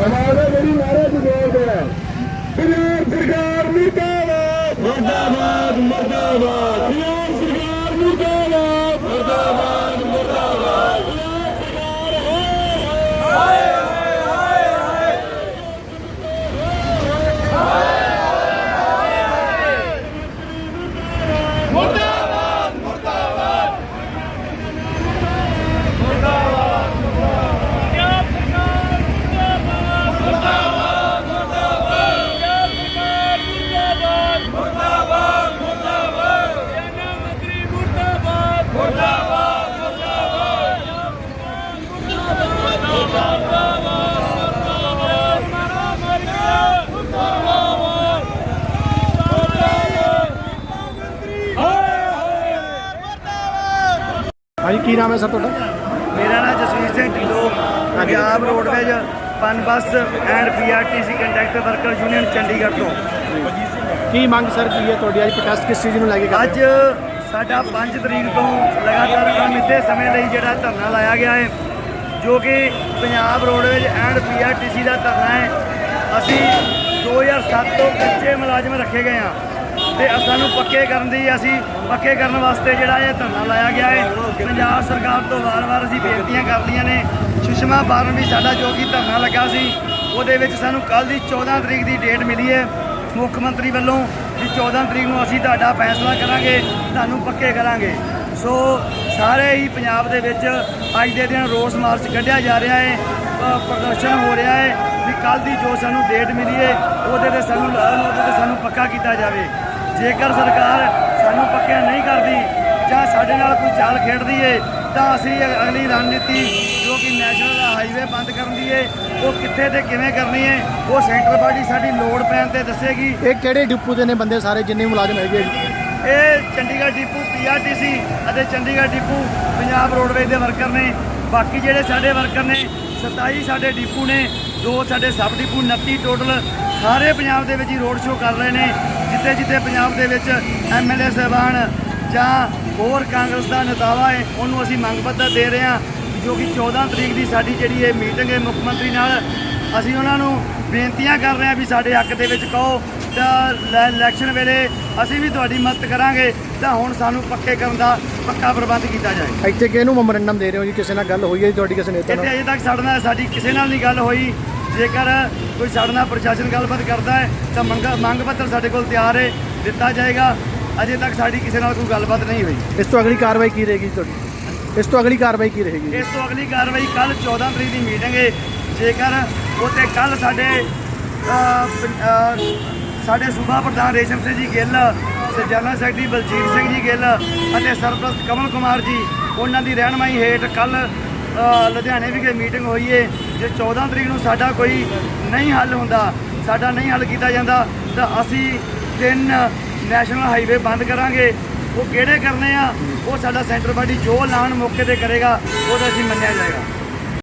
ਹਮਾਰਾ ਜਿਹੜੀ ਕੀ ਨਾਮ ਹੈ ਸਰ ਤੁਹਾਡਾ? ਮੇਰਾ ਨਾਮ Jasvir Singh Dhillon Punjab roadways Punbus and PRTC conductor worker union Chandigarh ਤੋਂ। ਕੀ ਮੰਗ ਸਰ ਕੀ ਹੈ ਤੁਹਾਡੀ? ਅੱਜ ਪ੍ਰੋਟੈਸਟ ਕਿਸ ਚੀਜ਼ ਨੂੰ ਲੈ ਕੇ ਕਰ ਅੱਜ ਸਾਡਾ 5 ਤਰੀਕ ਤੋਂ ਲਗਾਤਾਰ ਅਣਮਿੱਥੇ ਸਮੇਂ ਲਈ ਜਿਹੜਾ ਧਰਨਾ ਲਾਇਆ ਗਿਆ ਹੈ ਜੋ ਕਿ ਪੰਜਾਬ ਰੋਡਵੇਜ ਐਂਡ ਪੀਆਰਟੀਸੀ ਦਾ ਧਰਨਾ ਹੈ। ਅਸੀਂ 2007 ਤੋਂ ਕੱਚੇ ਮੁਲਾਜ਼ਮ ਰੱਖੇ ਗਏ ਹਾਂ। ਤੇ ਸਾਨੂੰ ਪੱਕੇ ਕਰਨ ਦੀ ਅਸੀਂ ਪੱਕੇ ਕਰਨ ਵਾਸਤੇ ਜਿਹੜਾ ਇਹ ਧਰਨਾ ਲਾਇਆ ਗਿਆ ਹੈ। ਪੰਜਾਬ ਸਰਕਾਰ ਤੋਂ ਵਾਰ-ਵਾਰ ਅਸੀਂ ਬੇਨਤੀਆਂ ਕਰਦੀਆਂ ਨੇ। ਸੁਸ਼ਮਾ ਬਾਰਨ ਵੀ ਸਾਡਾ ਜੋ ਕਿ ਧਰਨਾ ਲੱਗਾ ਸੀ, ਉਹਦੇ ਵਿੱਚ ਸਾਨੂੰ ਕੱਲ ਦੀ 14 ਤਰੀਕ ਦੀ ਡੇਟ ਮਿਲੀ ਹੈ। ਮੁੱਖ ਮੰਤਰੀ ਵੱਲੋਂ ਵੀ 14 ਤਰੀਕ ਨੂੰ ਅਸੀਂ ਤੁਹਾਡਾ ਫੈਸਲਾ ਕਰਾਂਗੇ, ਤੁਹਾਨੂੰ ਪੱਕੇ ਕਰਾਂਗੇ। ਸੋ ਸਾਰੇ ਹੀ ਪੰਜਾਬ ਦੇ ਵਿੱਚ ਅੱਜ ਦੇ ਦਿਨ ਰੋਸ ਮਾਰਚ ਕੱਢਿਆ ਜਾ ਰਿਹਾ ਹੈ ਪ੍ਰਦਰਸ਼ਨ ਹੋ ਰਿਹਾ ਹੈ ਵੀ ਕੱਲ ਦੀ ਜੋ ਸਾਨੂੰ ਡੇਟ ਮਿਲੀ ਹੈ, ਉਹਦੇ ਤੇ ਸਾਨੂੰ ਉਹਦੇ ਤੇ ਸਾਨੂੰ ਪੱਕਾ ਕੀਤਾ ਜਾਵੇ। ਜੇਕਰ ਸਰਕਾਰ ਸਾਨੂੰ ਪੱਕਿਆ ਨਹੀਂ ਕਰਦੀ ਜਾਂ ਸਾਡੇ ਨਾਲ ਕੋਈ ਚਾਲ ਖੇਡਦੀ ਏ ਤਾਂ ਅਸੀਂ ਅਗਲੀ ਰਣਨੀਤੀ ਜੋ ਕਿ ਨੈਸ਼ਨਲ ਹਾਈਵੇ ਬੰਦ ਕਰਨ ਦੀ ਏ ਉਹ ਕਿੱਥੇ ਤੇ ਕਿਵੇਂ ਕਰਨੀ ਏ ਉਹ ਸੈਂਟਰ ਪਾਰਟੀ ਸਾਡੀ ਲੋੜ ਪੈਣ ਤੇ ਦੱਸੇਗੀ। ਇਹ ਕਿਹੜੇ ਡਿਪੂ ਦੇ ਨੇ ਬੰਦੇ ਸਾਰੇ ਜਿੰਨੇ ਮੁਲਾਜ਼ਮ ਹੈਗੇ ਜੀ? ਇਹ ਚੰਡੀਗੜ੍ਹ ਡਿਪੂ ਪੀਆਰਟੀਸੀ ਅਤੇ ਚੰਡੀਗੜ੍ਹ ਡਿਪੂ ਪੰਜਾਬ ਰੋਡਵੇਜ਼ ਦੇ ਵਰਕਰ ਨੇ। ਬਾਕੀ ਜਿਹੜੇ ਸਾਡੇ ਵਰਕਰ ਨੇ 27 ਸਾਡੇ ਡਿਪੂ ਨੇ ਦੋ ਸਾਡੇ ਸਬ ਡਿਪੂ 29 ਟੋਟਲ ਸਾਰੇ ਪੰਜਾਬ ਦੇ ਵਿੱਚ ਹੀ ਰੋਡ ਸ਼ੋਅ ਕਰ ਰਹੇ ਨੇ। ਜਿੱਥੇ ਜਿੱਥੇ ਪੰਜਾਬ ਦੇ ਵਿੱਚ ਐਮਐਲਏ ਸਾਹਿਬਾਨ ਜਾਂ ਹੋਰ ਕਾਂਗਰਸ ਦਾ ਨੇਤਾਵਾ ਹੈ ਉਹਨੂੰ ਅਸੀਂ ਮੰਗ ਪੱਤਰ ਦੇ ਰਹੇ ਹਾਂ ਜੋ ਕਿ 14 ਤਰੀਕ ਦੀ ਸਾਡੀ ਜਿਹੜੀ ਇਹ ਮੀਟਿੰਗ ਹੈ ਮੁੱਖ ਮੰਤਰੀ ਨਾਲ। ਅਸੀਂ ਉਹਨਾਂ ਨੂੰ ਬੇਨਤੀਆਂ ਕਰ ਰਹੇ ਹਾਂ ਵੀ ਸਾਡੇ ਹੱਕ ਦੇ ਵਿੱਚ ਕਹੋ। ਤਾਂ ਇਲੈਕਸ਼ਨ ਵੇਲੇ ਅਸੀਂ ਵੀ ਤੁਹਾਡੀ ਮਦਦ ਕਰਾਂਗੇ। ਤਾਂ ਹੁਣ ਸਾਨੂੰ ਪੱਕੇ ਕਰਨ ਦਾ ਪੱਕਾ ਪ੍ਰਬੰਧ ਕੀਤਾ ਜਾਏ। ਇੱਥੇ ਕਿਹਨੂੰ ਮੈਮੋਰੰਡਮ ਦੇ ਰਹੇ ਹੋ ਜੀ? ਕਿਸੇ ਨਾਲ ਗੱਲ ਹੋਈ ਹੈ ਜੀ ਤੁਹਾਡੀ ਕਿਸੇ ਨੇਤਾ ਇੱਥੇ ਨਾਲ ਅਜੇ ਤੱਕ ਸਾਡੇ ਨਾਲ ਸਾਡੀ ਕਿਸੇ ਨਾਲ ਨਹੀਂ ਗੱਲ ਹੋਈ। ਜੇਕਰ ਕੋਈ ਸਾਡੇ ਨਾਲ ਪ੍ਰਸ਼ਾਸਨ ਗੱਲਬਾਤ ਕਰਦਾ ਹੈ ਤਾਂ ਮੰਗ ਮੰਗ ਪੱਤਰ ਸਾਡੇ ਕੋਲ ਤਿਆਰ ਹੈ ਦਿੱਤਾ ਜਾਏਗਾ। ਅਜੇ ਤੱਕ ਸਾਡੀ ਕਿਸੇ ਨਾਲ ਕੋਈ ਗੱਲਬਾਤ ਨਹੀਂ ਹੋਈ। ਇਸ ਤੋਂ ਅਗਲੀ ਕਾਰਵਾਈ ਕੀ ਰਹੇਗੀ ਤੁਹਾਡੀ? ਇਸ ਤੋਂ ਅਗਲੀ ਕਾਰਵਾਈ ਕੀ ਰਹੇਗੀ? ਇਸ ਤੋਂ ਅਗਲੀ ਕਾਰਵਾਈ ਕੱਲ 14 ਤਰੀਕ ਦੀ ਮੀਟਿੰਗ ਹੈ। ਜੇਕਰ ਉੱਥੇ ਕੱਲ ਸਾਡੇ ਸਾਡੇ ਸੂਬਾ ਪ੍ਰਧਾਨ ਰੇਸ਼ਮ ਸਿੰਘ ਜੀ ਗਿੱਲ ਜਨਰਲ ਸੈਕਟਰੀ ਬਲਜੀਤ ਸਿੰਘ ਜੀ ਗਿੱਲ ਅਤੇ ਸਰਪ੍ਰਸਤ ਕਮਲ ਕੁਮਾਰ ਜੀ ਉਹਨਾਂ ਦੀ ਰਹਿਨਮਾਈ ਹੇਠ ਕੱਲ ਲੁਧਿਆਣੇ ਵਿਖੇ ਮੀਟਿੰਗ ਹੋਈ ਹੈ ਜੇ 14 ਤਰੀਕ ਨੂੰ ਸਾਡਾ ਕੋਈ ਨਹੀਂ ਹੱਲ ਹੁੰਦਾ, ਸਾਡਾ ਨਹੀਂ ਹੱਲ ਕੀਤਾ ਜਾਂਦਾ, ਤਾਂ ਅਸੀਂ ਤਿੰਨ ਨੈਸ਼ਨਲ ਹਾਈਵੇ ਬੰਦ ਕਰਾਂਗੇ। ਉਹ ਕਿਹੜੇ ਕਰਨੇ ਆ? ਉਹ ਸਾਡਾ ਸੈਂਟਰ ਪਾਰਟੀ ਜੋ ਐਲਾਨ ਮੌਕੇ ਤੇ ਕਰੇਗਾ ਉਹ ਤਾਂ ਅਸੀਂ ਮੰਨਿਆ ਜਾਏਗਾ।